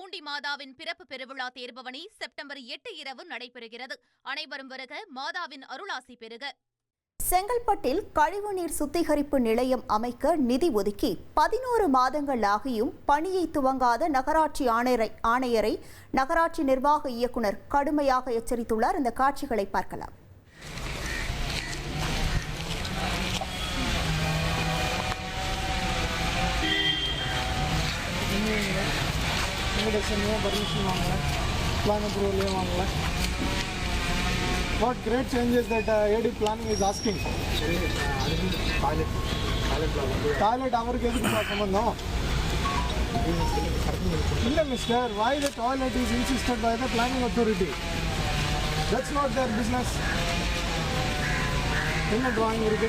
பூண்டி மாதாவின் பிறப்பு பெருவிழா தேர்பவனி செப்டம்பர் எட்டு இரவு நடைபெறுகிறது. அனைவரும் வருக மாதாவின் அருளாசி பெறுக. செங்கல்பட்டில் கழிவுநீர் சுத்திகரிப்பு நிலையம் அமைக்க நிதி ஒதுக்கி பதினோரு மாதங்கள் ஆகியும் பணியை துவங்காத நகராட்சி ஆணையரை ஆணையரை நகராட்சி நிர்வாக இயக்குனர் கடுமையாக எச்சரித்துள்ளார். இந்த காட்சிகளை பார்க்கலாம். இன்விடேஷன்லேயும் பர்மிஷன் வாங்கலை. பிளான் அப்ரூவல்லையும் வாங்கலை what great changes that AD planning is asking toilet அவருக்கு எதுக்கு சம்பந்தம்? இல்லை mister why the toilet is insisted by the planning authority that's not their business என்ன டிராயிங் இருக்கு?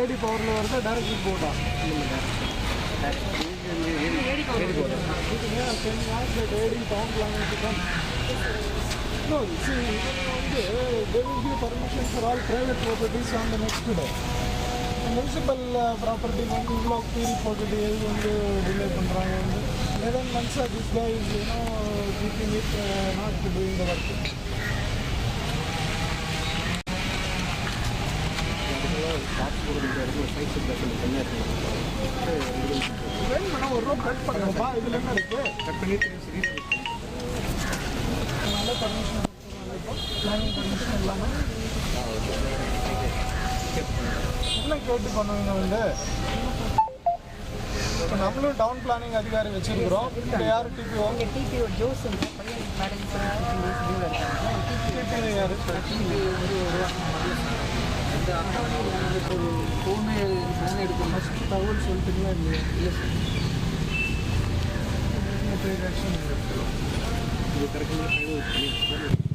ஏடி பவரில் வருது டைரக்ட் போட்டா No, see, there will be permission for all private properties on the next day. Municipal property வந்து இவ்வளோ கீழ் போட்டுட்டு வந்து டிலே பண்ணுறாங்க வந்து eleven months of this boy is you know keeping it not to doing the work காசு கொடுக்குற இடத்துல சைஸ் இருந்தால் சொல்லி தனியாக வேணும்னா ஒரு ரூபா கட் பண்ணுங்கப்பா இதில் என்ன இருக்கு கட் பண்ணிட்டு நல்ல பர்மிஷன் பிளானிங் பர்மிஷன் இல்லாமல் என்ன கேட்டு பண்ணுவீங்க வந்து இப்போ நம்மளும் டவுன் பிளானிங் அதிகாரி வச்சிருக்கிறோம் இப்போ யார் டிபிஓ டிபிஓ ஜோஸ் இந்த பையன் டிபிஓ யார் இந்த வந்து ஒரு ஃபோனு ஃபோன் எடுக்கணும் ஃபஸ்ட் தகவல் சொல்லிட்டீங்களா இல்லையா இல்லை சார் இப்போ ஆக்ஷன் இது கரெக்டாக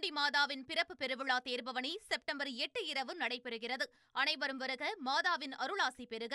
போற்றும் மாதாவின் பிறப்பு பெருவிழா தேர்பவனி செப்டம்பர் எட்டு இரவு நடைபெறுகிறது. அனைவரும் வருக மாதாவின் அருளாசி பெறுக